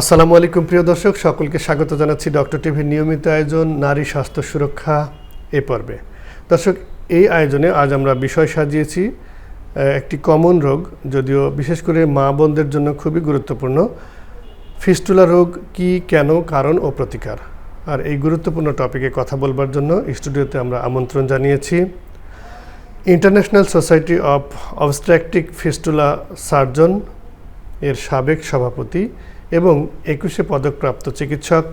আসসালামু আলাইকুম, প্রিয় দর্শক। সকলকে স্বাগত জানাচ্ছি ডক্টর টিভির নিয়মিত আয়োজন, নারী স্বাস্থ্য সুরক্ষা এ পর্বে। দর্শক, এই আয়োজনে আজ আমরা বিষয় সাজিয়েছি একটি কমন রোগ, যদিও বিশেষ করে মা বোনদের জন্য খুবই গুরুত্বপূর্ণ। ফিস্টুলা রোগ কি, কেন, কারণ ও প্রতিকার। আর এই গুরুত্বপূর্ণ টপিকে কথা বলবার জন্য স্টুডিওতে আমরা আমন্ত্রণ জানিয়েছি। International society of obstetric fistula surgeon, এর সাবেক সভাপতি এবং একুশে পদকপ্রাপ্ত চিকিৎসক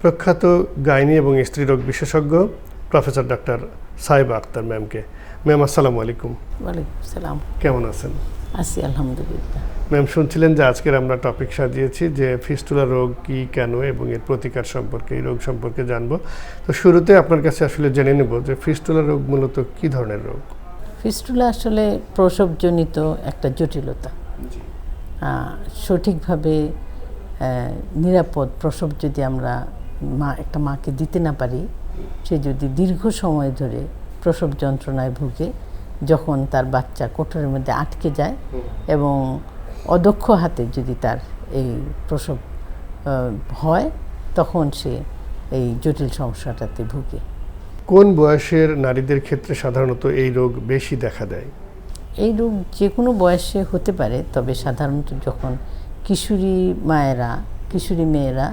প্রখ্যাত গাইনি এবং স্ত্রীরোগ বিশেষজ্ঞ প্রফেসর ডাক্তার সাহেব আক্তার ম্যামকে। ম্যাম আসসালামু আলাইকুম। ওয়ালাইকুম সালাম। কেমন আছেন? আছি আলহামদুলিল্লাহ। ম্যাম শুনছিলেন যে আজকের আমরা টপিক সাজিয়েছি যে ফিস্টুলা রোগ কি কেন এবং এর প্রতিকার সম্পর্কে এই রোগ সম্পর্কে জানব। তো শুরুতে আপনার কাছে আসলে জেনে নেব যে ফিস্টুলা রোগ মূলত কি ধরনের রোগ? ফিস্টুলা আসলে প্রসবজনিত একটা জটিলতা। সঠিকভাবে নিরাপদ প্রসব যদি আমরা মা একটা মাকে দিতে না পারি সে যদি দীর্ঘ সময় ধরে প্রসব যন্ত্রণায় ভুগে যখন তার বাচ্চা কোঠরের মধ্যে আটকে যায় এবং অদক্ষ হাতে যদি তার এই প্রসব হয় তখন সে এই জটিল সমস্যাটাতে ভুগে। কোন বয়সের নারীদের ক্ষেত্রে সাধারণত এই রোগ বেশি দেখা দেয়? এই রোগ যে কোনো বয়সে হতে পারে তবে সাধারণত যখন কিশোরী মায়েরা কিশোরী মেয়েরা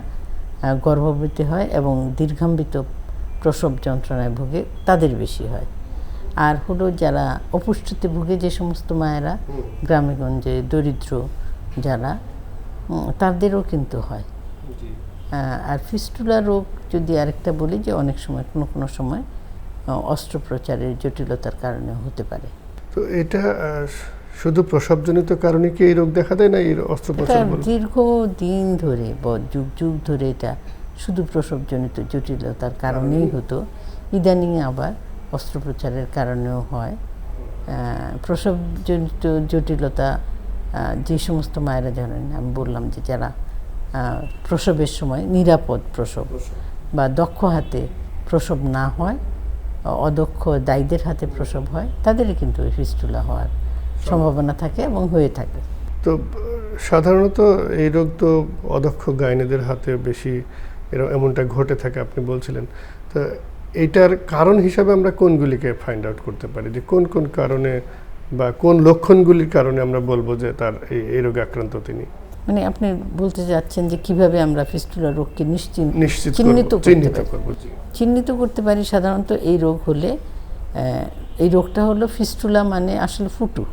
গর্ভবতী হয় এবং দীর্ঘাম্বিত প্রসব যন্ত্রণায় ভোগে তাদের বেশি হয়। আর হলো যারা অপুষ্টিতে ভোগে যে সমস্ত মায়েরা গ্রামেগঞ্জে দরিদ্র যারা তাদেরও কিন্তু হয়। আর ফিস্টুলা রোগ যদি আরেকটা বলি যে অনেক সময় কোনো কোনো সময় অস্ত্রোপচারের জটিলতার কারণে হতে পারে। তো এটা শুধু প্রসবজনিত কারণে কি এই রোগ দেখা দেয় না এর এটা অস্ত্রোপচার? দীর্ঘ দিন ধরে বা যুগ যুগ ধরে এটা শুধু প্রসবজনিত জটিলতার কারণেই হতো। ইদানিং আবার অস্ত্রোপচারের কারণেও হয়। প্রসবজনিত জটিলতা যে সমস্ত মায়েরা জানেন আমি বললাম যে যারা প্রসবের সময় নিরাপদ প্রসব বা দক্ষ হাতে প্রসব না হয় অদক্ষ দায়ীদের হাতে প্রসব হয় তাদেরই কিন্তু ফিস্টুলা হওয়ার সম্ভাবনা থাকে এবং হয়ে থাকে। তো সাধারণত এই রোগ তো অদক্ষ গাইনেদের হাতে বেশি এমনটা ঘটে থাকে আপনি বলছিলেন। তো এইটার কারণ হিসাবে আমরা কোনগুলিকে ফাইন্ড আউট করতে পারি? যে কোন কোন কারণে বা কোন লক্ষণগুলির কারণে আমরা বলব যে তার এই এই রোগে আক্রান্ত তিনি? মানে আপনি বলতে যাচ্ছেন যে কীভাবে আমরা ফিস্টুলা রোগকে নিশ্চিন্ত নিশ্চিত চিহ্নিত চিহ্নিত। চিহ্নিত করতে পারি সাধারণত এই রোগ হলে এই রোগটা হলো ফিস্টুলা মানে আসলে ফুটু।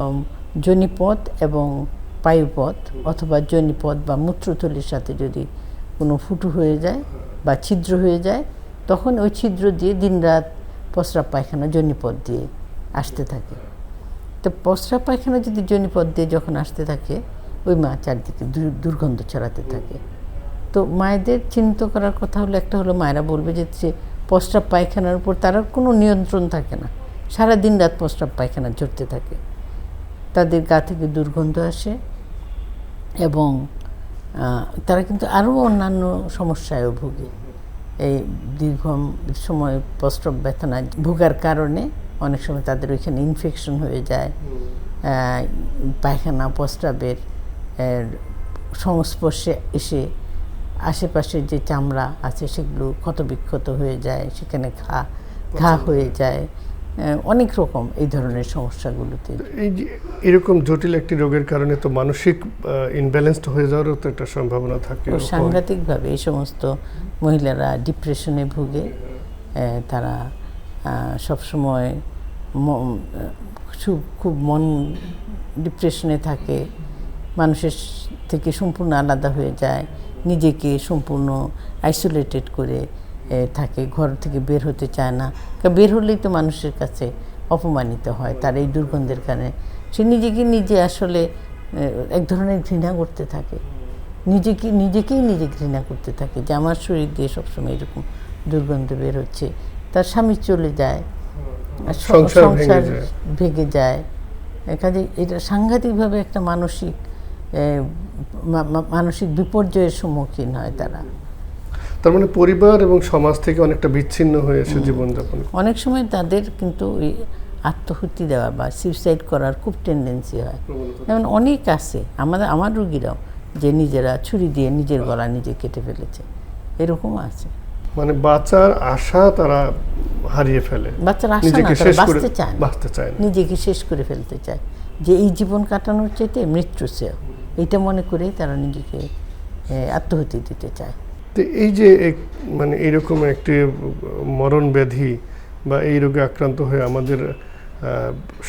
উম, যোনিপথ এবং পায়ুপথ অথবা জনিপথ বা মূত্রথলির সাথে যদি কোনো ফুটু হয়ে যায় বা ছিদ্র হয়ে যায় তখন ওই ছিদ্র দিয়ে দিনরাত প্রস্রাব পায়খানা জনিপথ দিয়ে আসতে থাকে। তো প্রস্রাব পায়খানা যদি যোনিপথ দিয়ে যখন আসতে থাকে ওই মা চারদিকে দুর্গন্ধ ছড়াতে থাকে। তো মায়েদের চিন্তিত করার কথা হলো একটা হলো মায়েরা বলবে যে সে প্রস্রাব পায়খানার উপর তার কোনো নিয়ন্ত্রণ থাকে না। সারা দিন রাত প্রস্রাব পায়খানা ঝরতে থাকে। তাদের গা থেকে দুর্গন্ধ আসে এবং তারা কিন্তু আরও অন্যান্য সমস্যায়ও ভোগে। এই দীর্ঘ সময় প্রস্রাব ব্যথনা ভোগার কারণে অনেক সময় তাদের ওইখানে ইনফেকশন হয়ে যায়। পায়খানা প্রস্রাবের সংস্পর্শে এসে আশেপাশে যে চামড়া আছে সেগুলো ক্ষতবিক্ষত হয়ে যায় সেখানে ঘা ঘা হয়ে যায়। অনেক রকম এই ধরনের সমস্যাগুলোতে। এই যে এরকম জটিল একটি রোগের কারণে তো মানসিক ইনব্যালেন্সড হয়ে যাওয়ারও তো একটা সম্ভাবনা থাকে সাংঘাতিকভাবে এই সমস্ত মহিলারা ডিপ্রেশনে ভুগে তারা সবসময় খুব খুব মন ডিপ্রেশনে থাকে মানুষের থেকে সম্পূর্ণ আলাদা হয়ে যায় নিজেকে সম্পূর্ণ আইসোলেটেড করে থাকে ঘর থেকে বের হতে চায় না। কারণ বের হলেই তো মানুষের কাছে অপমানিত হয় তার এই দুর্গন্ধের কারণে। সে নিজেকে নিজে আসলে এক ধরনের ঘৃণা করতে থাকে। নিজেকে নিজেকেই নিজে ঘৃণা করতে থাকে যে আমার শরীর দিয়ে সবসময় এরকম দুর্গন্ধ বের হচ্ছে। তার স্বামী চলে যায় আর সংসার ভেঙে যায়। কাজে এটা সাংঘাতিকভাবে একটা মানসিক মানসিক বিপর্যয়ের সম্মুখীন হয় তারা। তার মানে পরিবার এবং সমাজ থেকে অনেকটা বিচ্ছিন্ন হয়েছে জীবনযাপন। অনেক সময় তাদের কিন্তু ওই আত্মহত্যা দেওয়া বা সুইসাইড করার খুব টেন্ডেন্সি হয়। যেমন অনেক আছে আমাদের আমার রুগীরাও যে নিজেরা ছুরি দিয়ে নিজের গলা নিজে কেটে ফেলেছে এরকম আছে। মানে বাঁচার আশা তারা হারিয়ে ফেলে। বাচ্চারা আশা না করে বাঁচতে চায় বাঁচতে চায় নিজেকে শেষ করে ফেলতে চায়। যে এই জীবন কাটানোর চাইতে মৃত্যু শ্রেয় এইটা মনে করেই তারা নিজেকে আত্মহতি দিতে চায়। তো এই যে মানে এইরকম একটি মরণ ব্যাধি বা এই রোগে আক্রান্ত হয়ে আমাদের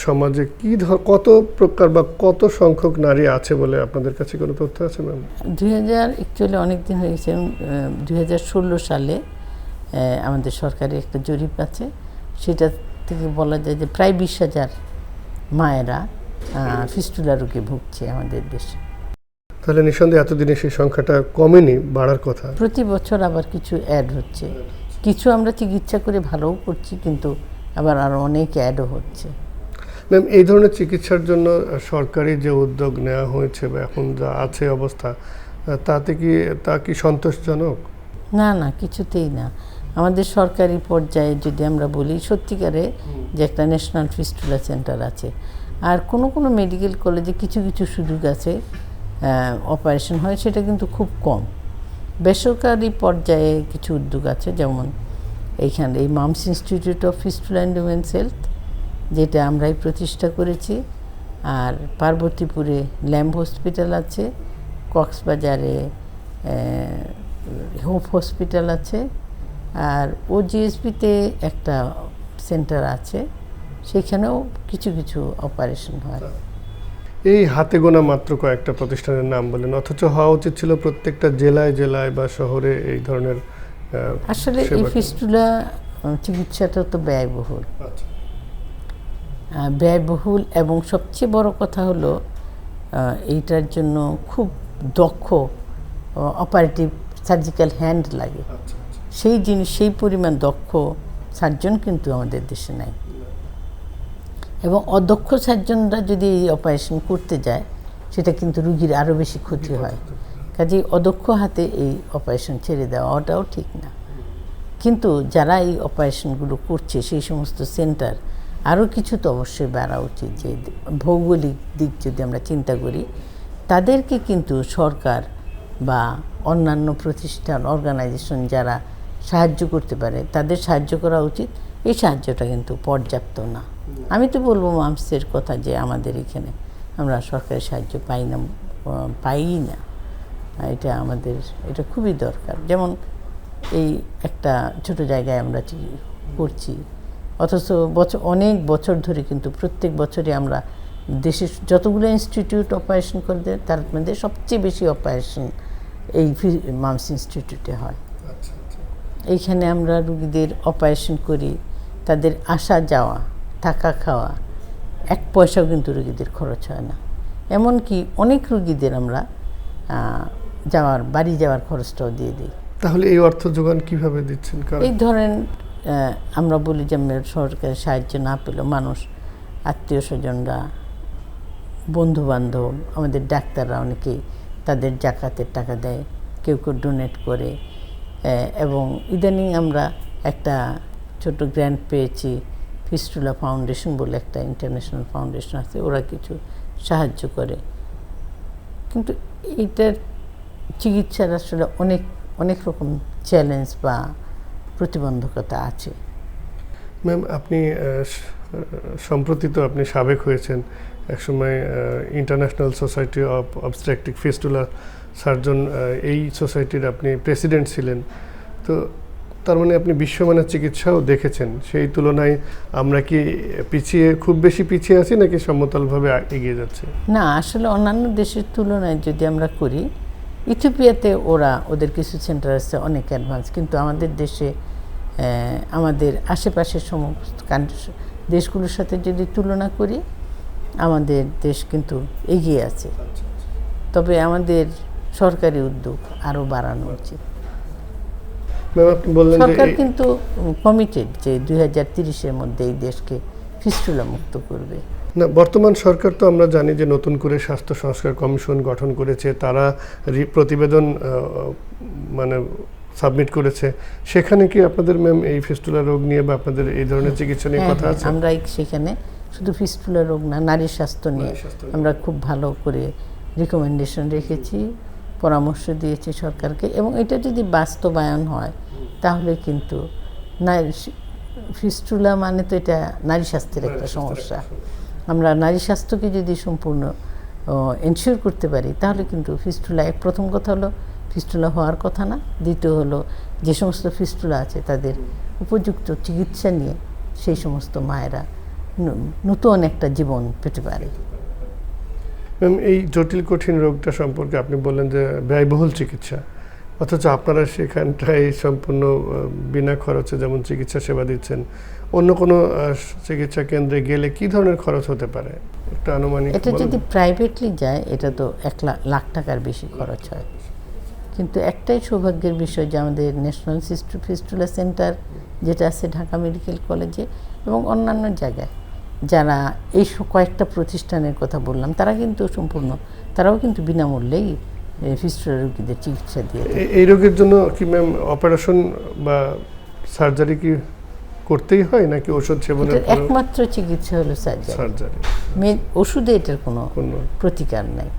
সমাজে কি কত প্রকার বা কত সংখ্যক নারী আছে বলে আপনাদের কাছে কোনো তথ্য আছে ম্যাম? দুই হাজার একচুয়ালি অনেক দিন হয়ে গেছে দুই হাজার ষোলো সালে আমাদের সরকারি একটা জরিপ আছে। সেটা থেকে বলা যায় যে প্রায় বিশ হাজার মায়েরা ফিস্টুলা রোগে ভুগছে আমাদের দেশে। তাহলে নিঃসন্দেহে এতদিনে সেই সংখ্যাটা কমেনি বাড়ার কথা। প্রতি বছর আবার কিছু অ্যাড হচ্ছে। কিছু আমরা চিকিৎসা করে ভালোও করছি কিন্তু আবার আরও অনেক অ্যাডও হচ্ছে। ম্যাম এই ধরনের চিকিৎসার জন্য সরকারি যে উদ্যোগ নেওয়া হয়েছে বা এখন যা আছে অবস্থা তাতে কি তা কি সন্তোষজনক? না না কিছুতেই না। আমাদের সরকারি পর্যায়ে যদি আমরা বলি সত্যিকারে যে একটা ন্যাশনাল ফিস্টুলা সেন্টার আছে আর কোনো কোনো মেডিকেল কলেজে কিছু কিছু সুযোগ আছে অপারেশন হয়, সেটা কিন্তু খুব কম। বেসরকারি পর্যায়ে কিছু উদ্যোগ আছে, যেমন এইখানে এই Mamm's institute of fistula and women's health, যেটা আমরাই প্রতিষ্ঠা করেছি। আর পার্বতীপুরে ল্যাম্ব হসপিটাল আছে, কক্সবাজারে হোপ হসপিটাল আছে। আর ও জিএসপিতে একটা সেন্টার আছে, সেখানেও কিছু কিছু অপারেশন হয়। এই হাতে গোনা মাত্র কয়েকটা প্রতিষ্ঠানের নাম বলেন অথচ হওয়া উচিত ছিল প্রত্যেকটা জেলায় জেলায় বা শহরে এই ধরনের আসলে এই ফিস্টুলা চিকিৎসাটা তো ব্যয়বহুল। আচ্ছা। ব্যয়বহুল এবং সবচেয়ে বড় কথা হলো এইটার জন্য খুব দক্ষ অপারেটিভ সার্জিক্যাল হ্যান্ড লাগে। আচ্ছা, সেই জিনিস সেই পরিমাণ দক্ষ সার্জন কিন্তু আমাদের দেশে নাই। এবং অদক্ষ সার্জনরা যদি এই অপারেশন করতে যায় সেটা কিন্তু রুগীর আরও বেশি ক্ষতি হয়। কাজেই অদক্ষ হাতে এই অপারেশন ছেড়ে দেওয়াটাও ঠিক না। কিন্তু যারা এই অপারেশনগুলো করছে সেই সমস্ত সেন্টার আরও কিছু তো অবশ্যই বাড়া উচিত যে ভৌগোলিক দিক যদি আমরা চিন্তা করি তাদেরকে কিন্তু সরকার বা অন্যান্য প্রতিষ্ঠান অর্গানাইজেশন যারা সাহায্য করতে পারে তাদের সাহায্য করা উচিত। এই সাহায্যটা কিন্তু পর্যাপ্ত না। আমি তো বলব মামসের কথা যে আমাদের এখানে আমরা সরকারের সাহায্য পাই না পাই না। এটা আমাদের এটা খুবই দরকার। যেমন এই একটা ছোট জায়গায় আমরা করছি। অথচ বছর অনেক বছর ধরে কিন্তু প্রত্যেক বছরে আমরা দেশের যতগুলো ইনস্টিটিউট অপারেশন করে দেয় তার মধ্যে সবচেয়ে বেশি অপারেশন এই মামস ইনস্টিটিউটে হয়। এইখানে আমরা রুগীদের অপারেশন করি তাদের আসা যাওয়া। থাকা খাওয়া এক পয়সাও কিন্তু রুগীদের খরচ হয় না। এমনকি অনেক রুগীদের আমরা যাওয়ার বাড়ি যাওয়ার খরচটাও দিয়ে দিই। তাহলে এই অর্থ যোগান কীভাবে দিচ্ছেন? এই ধরেন আমরা বলি যে সরকারের সাহায্য না পেলেও মানুষ আত্মীয় স্বজনরা বন্ধু বান্ধব আমাদের ডাক্তাররা অনেকেই তাদের জাকাতের টাকা দেয় কেউ কেউ ডোনেট করে এবং ইদানিং আমরা একটা ছোট গ্র্যান্ট পেয়েছি। ফিস্টুলা ফাউন্ডেশন বলে একটা ইন্টারন্যাশনাল ফাউন্ডেশন আছে, ওরা কিছু সাহায্য করে। কিন্তু এইটার চিকিৎসার আসলে অনেক অনেক রকম চ্যালেঞ্জ বা প্রতিবন্ধকতা আছে। ম্যাম আপনি সম্প্রতি তো আপনি সাবেক হয়েছেন, একসময় international society of obstetric fistula surgeon এই সোসাইটির আপনি প্রেসিডেন্ট ছিলেন। তো তার মানে আপনি বিশ্বমানের চিকিৎসাও দেখেছেন। সেই তুলনায় আমরা কি পিছিয়ে খুব বেশি পিছিয়ে আছি নাকি সমতলভাবে এগিয়ে যাচ্ছে? না আসলে অন্যান্য দেশের তুলনায় যদি আমরা করি ইথিওপিয়াতে ওরা ওদের কিছু সেন্টার আছে অনেক অ্যাডভান্স কিন্তু আমাদের দেশে আমাদের আশেপাশের সমস্ত কান্ট্রি দেশগুলোর সাথে যদি তুলনা করি আমাদের দেশ কিন্তু এগিয়ে আছে। তবে আমাদের সরকারি উদ্যোগ আরও বাড়ানো উচিত। আপনি বললেন সরকার কিন্তু কমিটেড যে দুই হাজার তিরিশের মধ্যে এই দেশকে ফিস্টুলা মুক্ত করবে। না বর্তমান সরকার তো আমরা জানি যে নতুন করে স্বাস্থ্য সংস্কার কমিশন গঠন করেছে তারা প্রতিবেদন মানে সাবমিট করেছে। সেখানে কি আপনাদের ম্যাম এই ফিস্টুলা রোগ নিয়ে বা আপনাদের এই ধরনের চিকিৎসা নিয়ে হ্যাঁ, কথা হ্যাঁ, আছে? আমরা সেখানে শুধু ফিস্টুলা রোগ না নারী স্বাস্থ্য নিয়ে আমরা খুব ভালো করে রিকমেন্ডেশন রেখেছি পরামর্শ দিয়েছি সরকারকে। এবং এটা যদি বাস্তবায়ন হয় তাহলে কিন্তু নারী ফিস্টুলা মানে তো এটা নারী স্বাস্থ্যের একটা সমস্যা। আমরা নারী স্বাস্থ্যকে যদি সম্পূর্ণ এনশিওর করতে পারি তাহলে কিন্তু ফিস্টুলা এক প্রথম কথা হলো ফিস্টুলা হওয়ার কথা না। দ্বিতীয় হলো যে সমস্ত ফিস্টুলা আছে তাদের উপযুক্ত চিকিৎসা নিয়ে সেই সমস্ত মায়েরা নতুন একটা জীবন পেতে পারে। ম্যাম এই জটিল কঠিন রোগটা সম্পর্কে আপনি বললেন যে ব্যয়বহুল চিকিৎসা। অথচ আপনারা সেখানটায় সম্পূর্ণ বিনা খরচে যেমন চিকিৎসা সেবা দিচ্ছেন অন্য কোনো চিকিৎসা কেন্দ্রে গেলে কি ধরনের খরচ হতে পারে? একটা আনুমানিক এটা যদি প্রাইভেটলি যায় এটা তো এক লাখ লাখ টাকার বেশি খরচ হয়। কিন্তু একটাই সৌভাগ্যের বিষয় যে আমাদের ন্যাশনাল সিস্টু ফিস্টুলা সেন্টার যেটা আছে ঢাকা মেডিকেল কলেজে এবং অন্যান্য জায়গায় যারা এই কয়েকটা প্রতিষ্ঠানের কথা বললাম তারা কিন্তু সম্পূর্ণ তারাও কিন্তু বিনামূল্যেই ফিস্টুলা রোগীদের চিকিৎসা দিয়ে এই রোগের জন্য কি ম্যাম অপারেশন বা সার্জারি কি করতেই হয় নাকি ওষুধ সেবনের একমাত্র চিকিৎসা হলো সার্জারি। সার্জারি? ওষুধে এটার কোনো প্রতিকার নাই।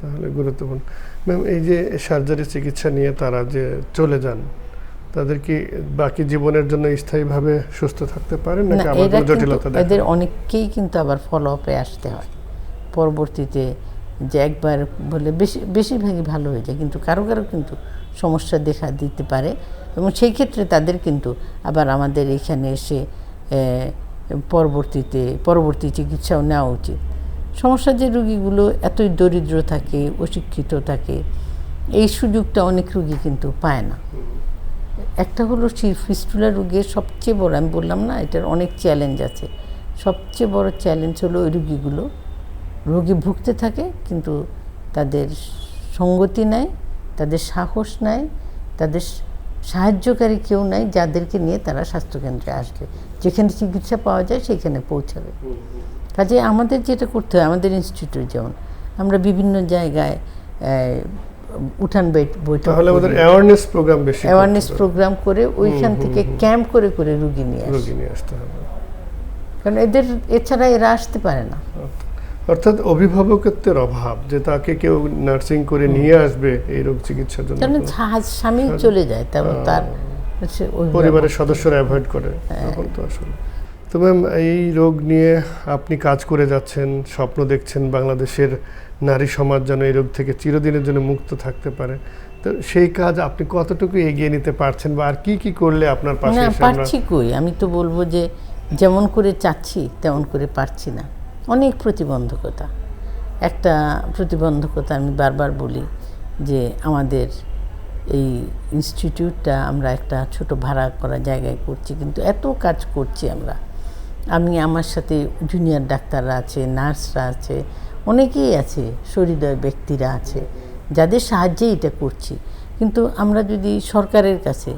তাহলে গুরুত্বপূর্ণ। ম্যাম এই যে সার্জারি চিকিৎসা নিয়ে তারা যে চলে যান তাদের কি বাকি জীবনের জন্য স্থায়ীভাবে সুস্থ থাকতে পারেন নাকি আবার জটিলতা এদের অনেককেই কিন্তু আবার ফলো আপে আসতে হয়। পরবর্তীতে যে একবার বলে বেশি, বেশিরভাগই ভালো হয়ে যায়, কিন্তু কারও কারও কিন্তু সমস্যা দেখা দিতে পারে এবং সেই ক্ষেত্রে তাদের কিন্তু আবার আমাদের এখানে এসে পরবর্তীতে, পরবর্তী চিকিৎসাও নেওয়া উচিত। সমস্যা যে রুগীগুলো এতই দরিদ্র থাকে, অশিক্ষিত থাকে, এই সুযোগটা অনেক রুগী কিন্তু পায় না। একটা হলো ফিস্টুলা রোগের সবচেয়ে বড়, আমি বললাম না, এটার অনেক চ্যালেঞ্জ আছে। সবচেয়ে বড় চ্যালেঞ্জ হলো ওই রুগীগুলো রোগী ভুগতে থাকে কিন্তু তাদের সঙ্গতি নাই তাদের সাহস নাই তাদের সাহায্যকারী কেউ নাই যাদেরকে নিয়ে তারা স্বাস্থ্যকেন্দ্রে আসবে। যেখানে চিকিৎসা পাওয়া যায় সেখানে পৌঁছাবে। কাজে আমাদের যেটা করতে হয় আমাদের ইনস্টিটিউট যেমন আমরা বিভিন্ন জায়গায় উঠান বৈঠ- বৈঠক তাহলে আমাদের অ্যাওয়ারনেস প্রোগ্রাম বেশি অ্যাওয়ারনেস প্রোগ্রাম করে ওইখান থেকে ক্যাম্প করে করে রুগী নিয়ে আসে। নিয়ে আসতে হবে। কারণ এদের এছাড়া এরা আসতে পারে না। অর্থাৎ অভিভাবকত্বের অভাব যে তাকে কেউ নার্সিং করে নিয়ে আসবে এই রোগ চিকিৎসার জন্য। কারণ স্বামী চলে যায় তারপর তার পরিবারের সদস্যরা অ্যাভয়েড করে হ্যাঁ। তখন তো আসলে। তো ম্যাম এই রোগ নিয়ে আপনি কাজ করে যাচ্ছেন স্বপ্ন দেখছেন বাংলাদেশের নারী সমাজ যেন এই রোগ থেকে চিরদিনের জন্য মুক্ত থাকতে পারে। তো সেই কাজ আপনি কতটুকু এগিয়ে নিতে পারছেন বা আর কি কি করলে আপনার পাশে পারছি কই? আমি তো বলব যে যেমন করে চাচ্ছি তেমন করে পারছি না। অনেক প্রতিবন্ধকতা। একটা প্রতিবন্ধকতা আমি বারবার বলি যে আমাদের এই ইনস্টিটিউটটা আমরা একটা ছোট ভাড়া করা জায়গায় করছি, কিন্তু এত কাজ করছি আমরা। আমি আমার সাথে জুনিয়র ডাক্তাররা আছে, নার্সরা আছে, অনেকেই আছে সহৃদয় ব্যক্তিরা আছে, যাদের সাহায্যে এটা করছি। কিন্তু আমরা যদি সরকারের কাছে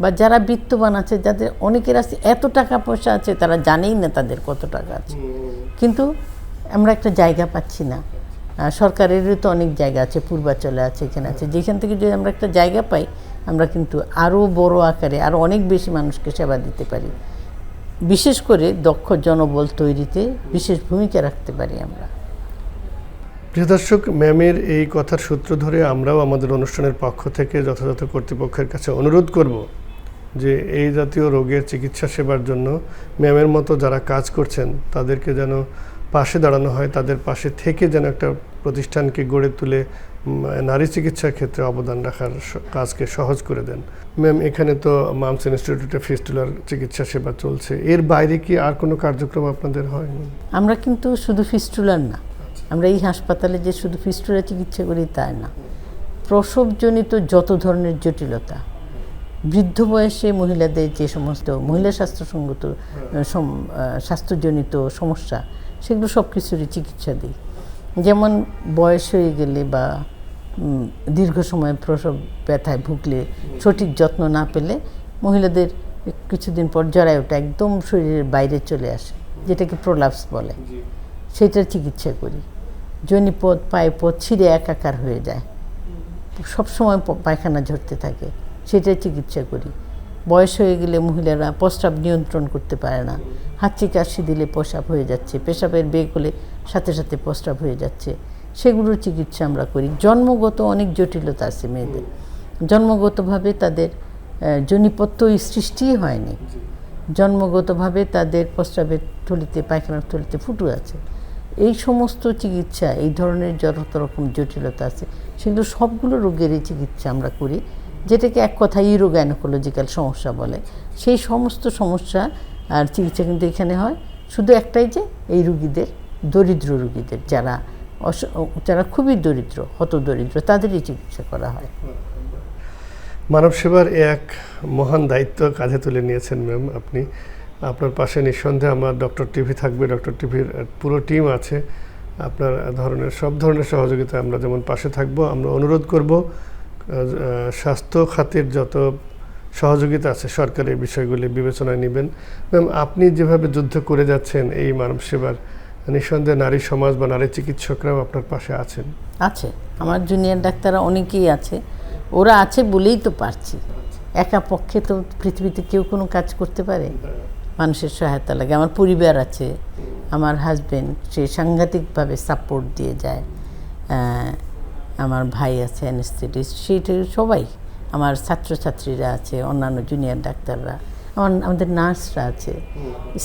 বা যারা বিত্তবান আছে যাদের অনেকের আছে এত টাকা পয়সা আছে তারা জানেই না তাদের কত টাকা আছে। কিন্তু আমরা একটা জায়গা পাচ্ছি না। সরকারেরও তো অনেক জায়গা আছে পূর্বাচলে আছে এখানে আছে। যেখান থেকে যদি আমরা একটা জায়গা পাই আমরা কিন্তু আরও বড় আকারে আরও অনেক বেশি মানুষকে সেবা দিতে পারি। বিশেষ করে দক্ষ জনবল তৈরিতে বিশেষ ভূমিকা রাখতে পারি আমরা। প্রিয় দর্শক ম্যামের এই কথার সূত্র ধরে আমরাও আমাদের অনুষ্ঠানের পক্ষ থেকে যথাযথ কর্তৃপক্ষের কাছে অনুরোধ করব যে এই জাতীয় রোগের চিকিৎসা সেবার জন্য ম্যামের মতো যারা কাজ করছেন তাদেরকে যেন পাশে দাঁড়ানো হয় তাদের পাশে থেকে যেন একটা প্রতিষ্ঠানকে গড়ে তুলে নারী চিকিৎসার ক্ষেত্রে অবদান রাখার কাজকে সহজ করে দেন। ম্যাম এখানে তো মামস ইনস্টিটিউটে ফিস্টুলার চিকিৎসা সেবা চলছে। এর বাইরে কি আর কোনো কার্যক্রম আপনাদের হয় আমরা কিন্তু শুধু ফিস্টুলার না। আমরা এই হাসপাতালে যে শুধু ফিস্টুলা চিকিৎসা করি তাই না। প্রসবজনিত যত ধরনের জটিলতা বৃদ্ধ বয়সে মহিলাদের যে সমস্ত মহিলা স্বাস্থ্যসঙ্গত সম- স্বাস্থ্যজনিত সমস্যা সেগুলো সব কিছুরই চিকিৎসা দিই। যেমন বয়স হয়ে গেলে বা দীর্ঘ সময় প্রসব ব্যথায় ভুগলে সঠিক যত্ন না পেলে মহিলাদের কিছুদিন পর জরায়ুটা একদম শরীরের বাইরে চলে আসে যেটাকে প্রোলাপস বলে। সেটার চিকিৎসা করি। জনিপদ পায়পদ ছিঁড়ে একাকার হয়ে যায়। সবসময় পায়খানা ঝরতে থাকে। সেটার চিকিৎসা করি। বয়স হয়ে গেলে মহিলারা প্রস্রাব নিয়ন্ত্রণ করতে পারে না। হাঁচি কাশি দিলে প্রস্রাব হয়ে যাচ্ছে, পেশাবের বেগ হলে সাথে সাথে প্রস্রাব হয়ে যাচ্ছে। সেগুলোর চিকিৎসা আমরা করি। জন্মগত অনেক জটিলতা আছে মেয়েদের। জন্মগতভাবে তাদের জনিপত্য সৃষ্টিই হয়নি। জন্মগতভাবে তাদের প্রস্রাবের থলিতে, পায়খানার থলিতে ফুটু আছে। এই সমস্ত চিকিৎসা, এই ধরনের যত রকম জটিলতা আছে, সেগুলো সবগুলো রোগেরই চিকিৎসা আমরা করি। যেটাকে এক কথায় ইউরো গাইনোকোলজিক্যাল সমস্যা বলে। সেই সমস্ত সমস্যা আর চিকিৎসা কিন্তু এখানে হয়। শুধু একটাই যে, এই রুগীদের, দরিদ্র রুগীদের যারা যারা খুবই দরিদ্র হত দরিদ্র তাদেরই চিকিৎসা করা হয়। মানব সেবার এক মহান দায়িত্ব কাঁধে তুলে নিয়েছেন ম্যাম আপনি। আপনার পাশে নিঃসন্দেহে আমার ডক্টর টিভি থাকবে, ডক্টর টিভির পুরো টিম আছে। আপনার ধরনের, সব ধরনের সহযোগিতা আমরা যেমন পাশে থাকব, আমরা অনুরোধ করব স্বাস্থ্য খাতের যত সহযোগিতা আছে সরকার এই বিষয়গুলি বিবেচনায় নেবেন। ম্যাম আপনি যেভাবে যুদ্ধ করে যাচ্ছেন, এই মানব সেবার নিঃসন্দেহে নারী সমাজ বা নারী চিকিৎসকরাও আপনার পাশে আছেন। আছে। আমার জুনিয়র ডাক্তাররা অনেকেই আছে। ওরা আছে বলেই তো পারছি। একা পক্ষে তো পৃথিবীতে কেউ কোনো কাজ করতে পারে। মানুষের সহায়তা লাগে। আমার পরিবার আছে। আমার হাজবেন্ড সে সাংঘাতিকভাবে সাপোর্ট দিয়ে যায়। আমার ভাই আছে অ্যানেস্থেটিস্ট সেইটা সবাই আমার ছাত্রছাত্রীরা আছে অন্যান্য জুনিয়র ডাক্তাররা আমার আমাদের নার্সরা আছে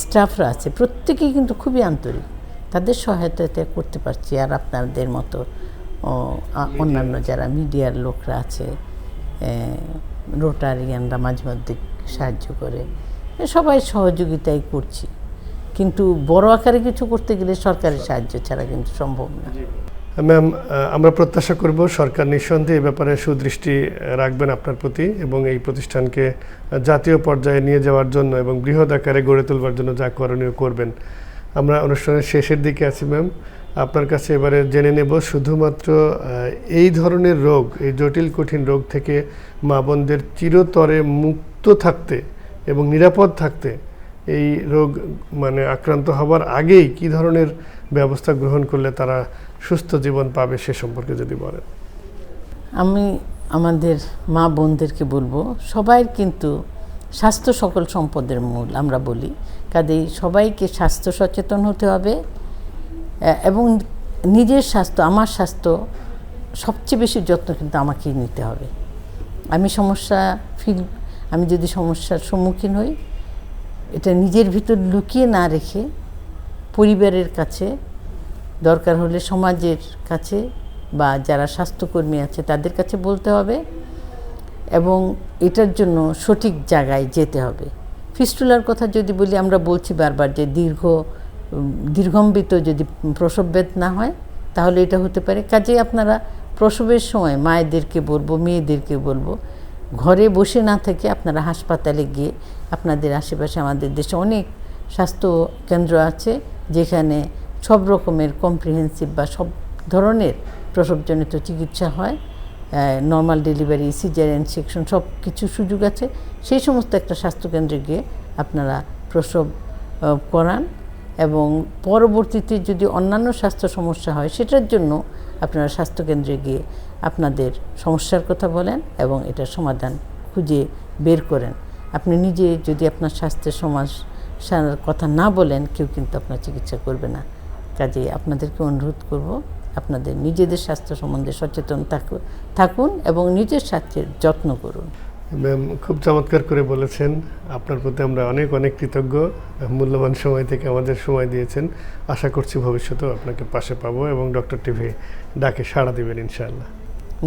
স্টাফরা আছে প্রত্যেকেই কিন্তু খুবই আন্তরিক। তাদের সহায়তাতে করতে পারছি আর আপনাদের মতো অন্যান্য যারা মিডিয়ার লোকরা আছে রোটারিয়ানরা মাঝে মধ্যে সাহায্য করে সবাই সহযোগিতাই করছি। কিন্তু বড় আকারে কিছু করতে গেলে সরকারের সাহায্য ছাড়া কিন্তু সম্ভব না। ম্যাম আমরা প্রত্যাশা করব সরকার নিঃসন্দেহে এ ব্যাপারে সুদৃষ্টি রাখবেন আপনার প্রতি এবং এই প্রতিষ্ঠানকে জাতীয় পর্যায়ে নিয়ে যাওয়ার জন্য এবং বৃহৎ আকারে গড়ে তোলবার জন্য যা করণীয় করবেন। আমরা অনুষ্ঠানের শেষের দিকে আছি ম্যাম আপনার কাছে এবারে জেনে নেব শুধুমাত্র এই ধরনের রোগ, এই জটিল, কঠিন রোগ থেকে মা বোনদের চিরতরে মুক্ত থাকতে এবং নিরাপদ থাকতে এই রোগ মানে আক্রান্ত হবার আগেই কি ধরনের ব্যবস্থা গ্রহণ করলে তারা সুস্থ জীবন পাবে সে সম্পর্কে যদি বলেন। আমি আমাদের মা বোনদেরকে বলব, সবাই কিন্তু স্বাস্থ্য সকল সম্পদের মূল, আমরা বলি। কাজেই সবাইকে স্বাস্থ্য সচেতন হতে হবে এবং নিজের স্বাস্থ্য, আমার স্বাস্থ্য সবচেয়ে বেশি যত্ন কিন্তু আমাকেই নিতে হবে। আমি সমস্যা ফিল, আমি যদি সমস্যার সম্মুখীন হই, এটা নিজের ভিতর লুকিয়ে না রেখে পরিবারের কাছে দরকার হলে সমাজের কাছে বা যারা স্বাস্থ্যকর্মী আছে তাদের কাছে বলতে হবে এবং এটার জন্য সঠিক জায়গায় যেতে হবে। ফিস্টুলার কথা যদি বলি, আমরা বলছি বারবার যে দীর্ঘ দীর্ঘম্বিত যদি প্রসববেদ না হয়, তাহলে এটা হতে পারে। কাজেই আপনারা প্রসবের সময় মায়েদেরকে বলব, মেয়েদেরকে বলব, ঘরে বসে না থেকে আপনারা হাসপাতালে গিয়ে আপনাদের আশেপাশে আমাদের দেশে অনেক স্বাস্থ্য কেন্দ্র আছে যেখানে সব রকমের কম্প্রিহেন্সিভ বা সব ধরনের প্রসবজনিত চিকিৎসা হয় নর্মাল ডেলিভারি সিজারিয়ান সেকশন সব কিছু সুযোগ আছে। সেই সমস্ত একটা স্বাস্থ্যকেন্দ্রে গিয়ে আপনারা প্রসব করান এবং পরবর্তীতে যদি অন্যান্য স্বাস্থ্য সমস্যা হয়, সেটার জন্য আপনারা স্বাস্থ্যকেন্দ্রে গিয়ে আপনাদের সমস্যার কথা বলেন এবং এটার সমাধান খুঁজে বের করেন। আপনি নিজে যদি আপনার স্বাস্থ্যের সমস্যার কথা না বলেন, কেউ কিন্তু আপনার চিকিৎসা করবে না। কাজে আপনাদেরকে অনুরোধ করব আপনাদের নিজেদের স্বাস্থ্য সম্বন্ধে সচেতন থাকু- থাকুন এবং নিজের স্বাস্থ্যের যত্ন করুন। ম্যাম খুব চমৎকার করে বলেছেন। আপনার প্রতি আমরা অনেক অনেক কৃতজ্ঞ। মূল্যবান সময় থেকে আমাদের সময় দিয়েছেন। আশা করছি ভবিষ্যতেও আপনাকে পাশে পাবো এবং ডক্টর টিভি ডাকে সাড়া দিবেন ইনশাআল্লাহ।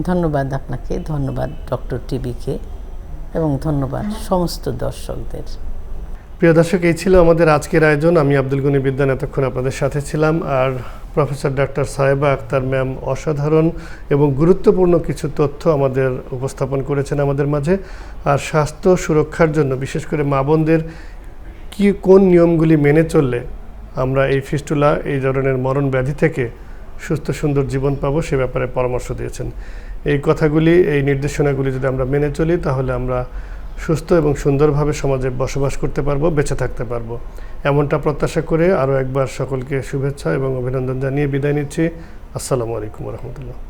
ধন্যবাদ আপনাকে ধন্যবাদ ডক্টর টিভিকে এবং ধন্যবাদ সমস্ত দর্শকদের। প্রিয় দর্শক, এই ছিল আমাদের আজকের আয়োজন। আমি আব্দুল গনি বিদ্যান এতক্ষণ আপনাদের সাথে ছিলাম। আর প্রফেসর ডাক্তার সাহেবা আক্তার ম্যাম অসাধারণ এবং গুরুত্বপূর্ণ কিছু তথ্য আমাদের উপস্থাপন করেছেন আমাদের মাঝে। আর স্বাস্থ্য সুরক্ষার জন্য, বিশেষ করে মা বোনদের কি, কোন নিয়মগুলি মেনে চললে আমরা এই ফিস্টুলা, এই ধরনের মরণ ব্যাধি থেকে সুস্থ, সুন্দর জীবন পাবো, সে ব্যাপারে পরামর্শ দিয়েছেন। এই কথাগুলি, এই নির্দেশনাগুলি যদি আমরা মেনে চলি, তাহলে আমরা সুস্থ এবং সুন্দরভাবে সমাজে বসবাস করতে পারব, বেঁচে থাকতে পারব। এমনটা প্রত্যাশা করে আরও একবার সকলকে শুভেচ্ছা এবং অভিনন্দন জানিয়ে বিদায় নিচ্ছি। আসসালামু আলাইকুম রহমতুল্লাহ।